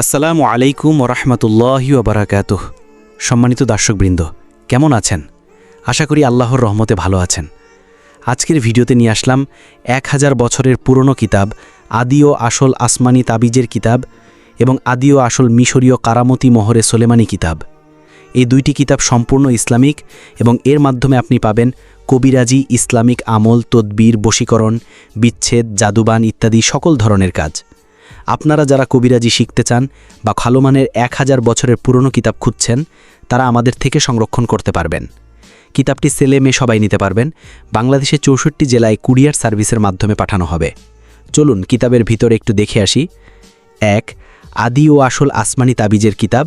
আসসালামু আলাইকুম ওরহমতুল্লাহি ওবরাকাত সম্মানিত দর্শকবৃন্দ, কেমন আছেন? আশা করি আল্লাহর রহমতে ভালো আছেন। আজকের ভিডিওতে নিয়ে আসলাম এক হাজার বছরের পুরনো কিতাব, আদি ও আসল আসমানি তাবিজের কিতাব এবং আদি ও আসল মিশরীয় কারামতি মোহরে সোলেমানি কিতাব। এই দুইটি কিতাব সম্পূর্ণ ইসলামিক এবং এর মাধ্যমে আপনি পাবেন কবিরাজি, ইসলামিক আমল, তদ্বির, বশীকরণ, বিচ্ছেদ, জাদুবান ইত্যাদি সকল ধরনের কাজ। আপনারা যারা কবিরাজি শিখতে চান বা ভালো মানের এক হাজার বছরের পুরনো কিতাব খুঁজছেন, তারা আমাদের থেকে সংরক্ষণ করতে পারবেন। কিতাবটি সেলে মেয়ে সবাই নিতে পারবেন। বাংলাদেশের চৌষট্টি জেলায় কুরিয়ার সার্ভিসের মাধ্যমে পাঠানো হবে। চলুন কিতাবের ভিতরে একটু দেখে আসি। এক, আদি ও আসল আসমানি তাবিজের কিতাব,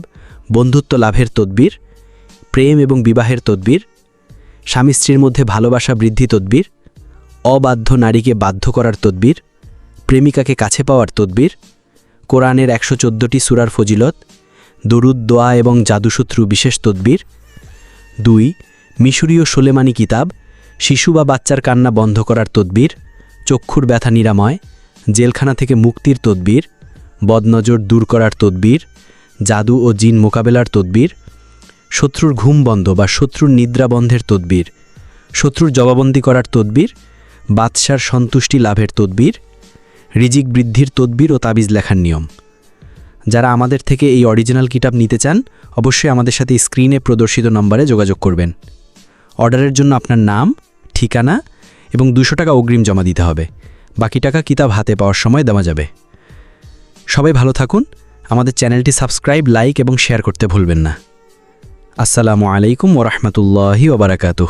বন্ধুত্ব লাভের তদ্বির, প্রেম এবং বিবাহের তদ্বির স্বামী স্ত্রীর মধ্যে ভালোবাসা বৃদ্ধি তদ্বির, অবাধ্য নারীকে বাধ্য করার তদ্বির প্রেমিকাকে কাছে পাওয়ার তদ্বির, কোরআনের একশো চোদ্দোটি সুরার ফজিলত, দরুদ, দোয়া এবং জাদুসূত্রু বিশেষ তদ্বির, দুই মিশরীয় সোলেমানি কিতাব, শিশু বা বাচ্চার কান্না বন্ধ করার তদ্বির, চক্ষুর ব্যথা নিরাময়, জেলখানা থেকে মুক্তির তদ্বির, বদনজর দূর করার তদ্বির, জাদু ও জিন মোকাবেলার তদ্বির, শত্রুর ঘুম বন্ধ বা শত্রুর নিদ্রা বন্ধের তদ্বির, শত্রুর জবাবন্দি করার তদ্বির, বাদশার সন্তুষ্টি লাভের তদ্বির রিজিক বৃদ্ধির তদ্বির ও তাবিজ লেখার নিয়ম। যারা আমাদের থেকে এই অরিজিনাল কিতাব নিতে চান, অবশ্যই আমাদের সাথে স্ক্রিনে প্রদর্শিত নম্বরে যোগাযোগ করবেন। অর্ডারের জন্য আপনার নাম, ঠিকানা এবং দুশো টাকা অগ্রিম জমা দিতে হবে। বাকি টাকা কিতাব হাতে পাওয়ার সময় দেওয়া যাবে। সবাই ভালো থাকুন। আমাদের চ্যানেলটি সাবস্ক্রাইব, লাইক এবং শেয়ার করতে ভুলবেন না। আসসালামু আলাইকুম ওরহমতুল্লাহি ওবরাকাতুহ